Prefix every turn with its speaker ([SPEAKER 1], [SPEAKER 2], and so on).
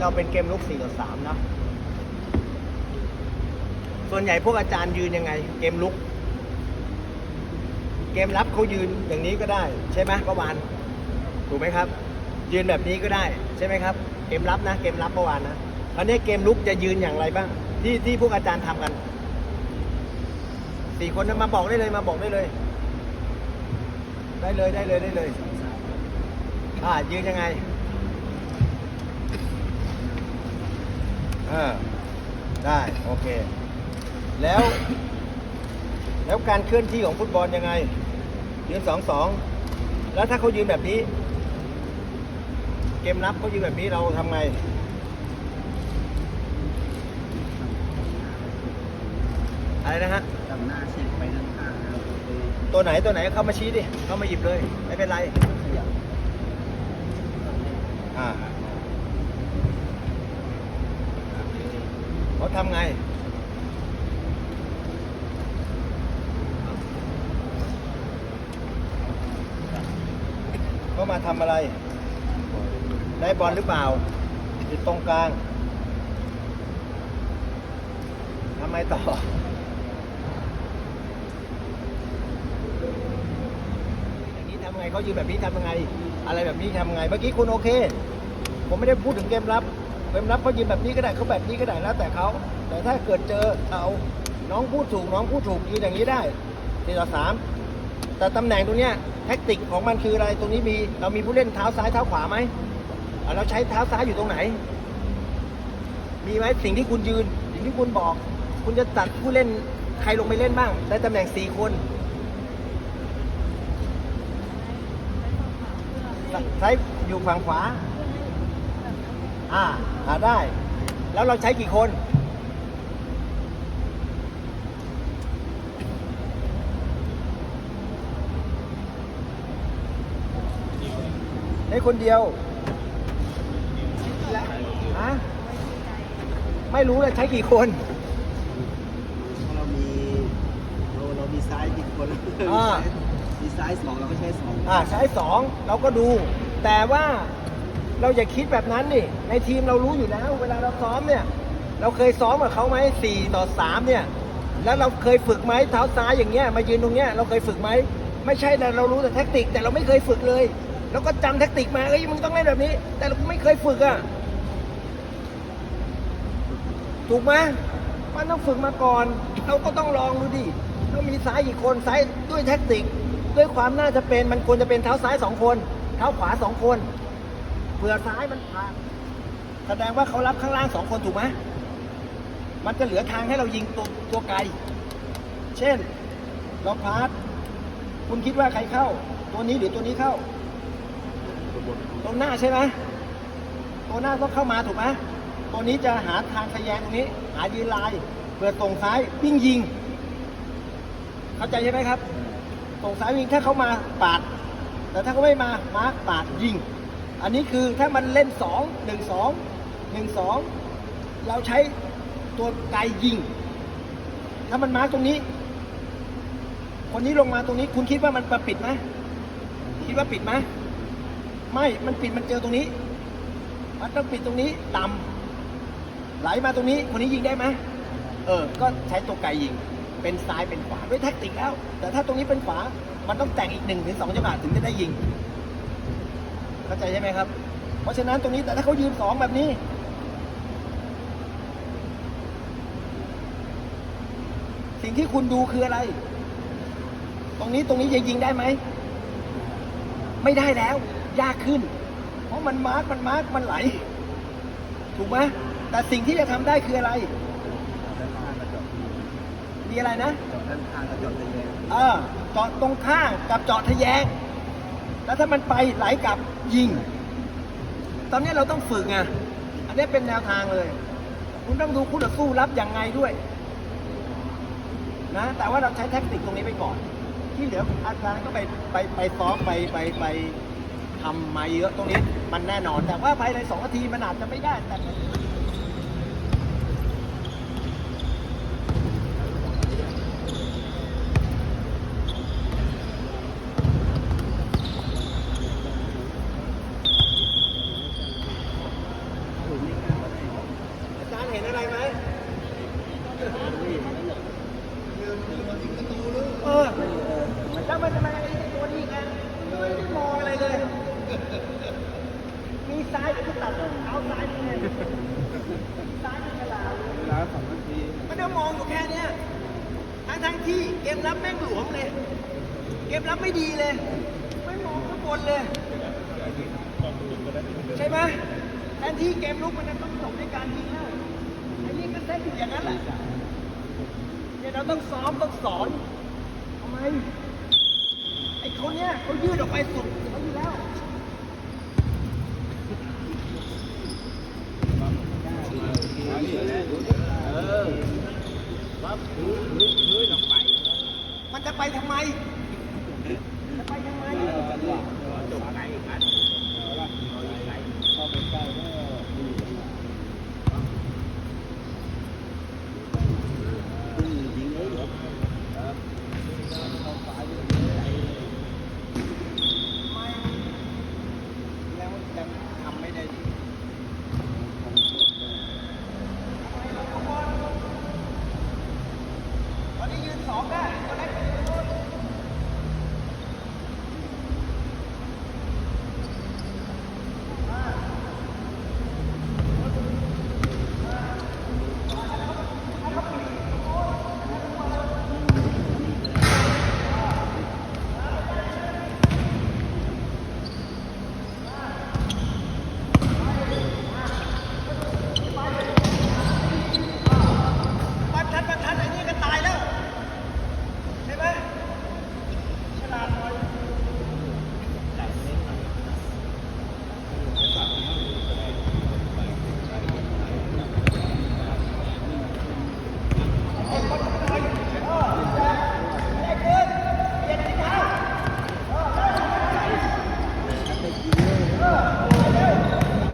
[SPEAKER 1] เราเป็นเกมลุก4ต่อ3เนะ ส่วนใหญ่พวกอาจารย์ยืนยังไง เกมลุก เกมรับเขายืนอย่างนี้ก็ได้ ใช่ไหมเมื่อวานถูกไหมครับ ยืนแบบนี้ก็ได้ใช่ไหมครับ เกมรับนะ เกมรับเมื่อวานนะคราวนี้เกมลุกจะยืนอย่างไรบ้าง ที่ที่พวกอาจารย์ทำกันสี่คนนะมาบอกได้เลยมาบอกได้เลย ได้เลยได้เลยได้เลยอ่ายืนยังไง อ่าได้โอเค แล้ว แล้วการเคลื่อนที่ของฟุตบอลยังไง ยืนสองสองแล้วถ้าเขายืนแบบนี้ เกมรับเขายืนแบบนี้เราทำไงอะไรนะฮะ
[SPEAKER 2] ดำหน้าฉีกไปด้านข้าง
[SPEAKER 1] ตัวไหนตัวไหนเข้ามาชี้ดิเข้ามาหยิบเลย ไม่เป็นไรอ่า เขาทำไงเขามาทำอะไร ได้บอลหรือเปล่าอยู่ตรงกลางทำไมต่ออย่างนี้ทำไงเขายืนแบบนี้ทำยังไง อะไรแบบนี้ทำไง เมื่อกี้คุณโอเค ผมไม่ได้พูดถึงเกมรับ เกมรับเขายืนแบบนี้ก็ได้เขาแบบนี้ก็ได้แล้วแต่เขา แต่ถ้าเกิดเจอเอาน้องพูดถูกน้องพูดถูกยืนอย่างนี้ได้สี่ต่อสามแต่ตำแหน่งตรงเนี้ยแท็กติกของมันคืออะไรตรงนี้มีเรามีผู้เล่นเท้าซ้ายเท้าขวาไหมเราใช้เท้าซ้ายอยู่ตรงไหน มีไหมสิ่งที่คุณยืน สิ่งที่คุณบอก คุณจะตัดผู้เล่นใครลงไปเล่นบ้างในตำแหน่งสี่คนซ้ายอยู่ฝั่งขวา อ่าอ่าได้ แล้วเราใช้กี่คนได้คนเดียวและฮะไม่รู้เลยใช้กี่คน
[SPEAKER 2] เพราะเรามีเราเรามีซ้ายกี่คน
[SPEAKER 1] อ่า
[SPEAKER 2] มีซ้ายสองเราก็ใช้สอง
[SPEAKER 1] อ่าใช้สองเราก็ดู แต่ว่า เราอย่าคิดแบบนั้นนี่ ในทีมเรารู้อยู่แล้ว เวลาเราซ้อมเนี่ย เราเคยซ้อมกับเขาไหมสี่ต่อสามเนี่ย แล้วเราเคยฝึกไหมเท้าซ้ายอย่างเงี้ยมายืนตรงเนี้ยเราเคยฝึกไหมไม่ใช่แต่เรารู้แต่แท็กติก แต่เราไม่เคยฝึกเลย แล้วก็จำแท็กติกมาเอ้ยมึงต้องเล่นแบบนี้ แต่เราไม่เคยฝึกอะถูกไหมมันต้องฝึกมาก่อน เราก็ต้องลองดูดิเรามีซ้ายกี่คนซ้ายด้วยแท็กติก ด้วยความน่าจะเป็นมันควรจะเป็นเท้าซ้ายสองคน เท้าขวาสองคน เผื่อซ้ายมันผ่านแสดงว่าเขารับข้างล่างสองคนถูกไหมมันจะเหลือทางให้เรายิงตัวตัวไกล เช่นเราพาสคุณคิดว่าใครเข้า ตัวนี้หรือตัวนี้เข้า ตรงหน้าใช่ไหมตัวหน้าต้องเข้ามาถูกไหมตัวนี้จะหาทางทะแยงตรงนี้ หายืนลายเปิดตรงซ้ายวิ่งยิง เข้าใจใช่ไหมครับตรงซ้ายวิ่งถ้าเขามาปาด แต่ถ้าเขาไม่มามาร์คปาดยิง อันนี้คือถ้ามันเล่นสองหนึ่งสองหนึ่งสองเราใช้ตัวไกลยิง ถ้ามันมาตรงนี้ คนนี้ลงมาตรงนี้ คุณคิดว่ามันปิดไหมคิดว่าปิดไหมไม่ มันปิดมันเจอตรงนี้ มันต้องปิดตรงนี้ต่ำไหลมาตรงนี้ คนนี้ยิงได้ไหมเออ ก็ใช้ตัวไกลยิง เป็นซ้ายเป็นขวาด้วยแท็กติกแล้ว แต่ถ้าตรงนี้เป็นขวา มันต้องแต่งอีกหนึ่งถึงสองจังหวะถึงจะได้ยิง เข้าใจใช่ไหมครับ เพราะฉะนั้นตรงนี้แต่ถ้าเขายืนสองแบบนี้สิ่งที่คุณดูคืออะไร ตรงนี้ตรงนี้จะยิงได้ไหม ไม่ได้แล้ว ยากขึ้น เพราะมันมาร์กมันมาร์กมันไหล ถูกไหมแต่สิ่งที่จะทำได้คืออะไร
[SPEAKER 2] ด้านข้างกระจก
[SPEAKER 1] มีอะไรนะ
[SPEAKER 2] จอดด้านข้างกระจกตะแยง
[SPEAKER 1] เออเจาะตรงข้างกับเจาะทะแยง แล้วถ้ามันไปไหลกลับยิง ตอนนี้เราต้องฝึกไง อันนี้เป็นแนวทางเลย คุณต้องดูคู่ต่อสู้รับอย่างไงด้วย นะ แต่ว่าเราใช้แท็กติกตรงนี้ไปก่อน ที่เหลืออาจารย์ก็ไปไปไปซ้อมไปไปไปทำมาเยอะตรงนี้มันแน่นอน แต่ว่าภายในสองนาทีมันอาจจะไม่ได้แต่ อาจารย์เห็นอะไรไหมเออแล้วมันจะมาไอ้ตัวนี้กันไม่ได้มองอะไรเลย มีซ้ายก็ตัดเท้าซ้ายยังไงซ้ายเป็นฉลา
[SPEAKER 2] เวลาสองนาที
[SPEAKER 1] มันเดี๋ยวมองอยู่แค่เนี้ยทั้งทั้งที่เกมรับแม่งหลวมเลย เกมรับไม่ดีเลย ไม่มองข้างบนเลย ใช่ไหมแทนที่เกมลุกมันจะต้องจบด้วยการยิงแล้ว ไอ้นี่ก็เซตอยู่อย่างนั้นแหละเนี่ยเราต้องซ้อมต้องสอนทำไมไอ้คนเนี้ยเขายืดออกไปสุดเขาอยู่แล้วมันจะไปทำไม จะไปทำไม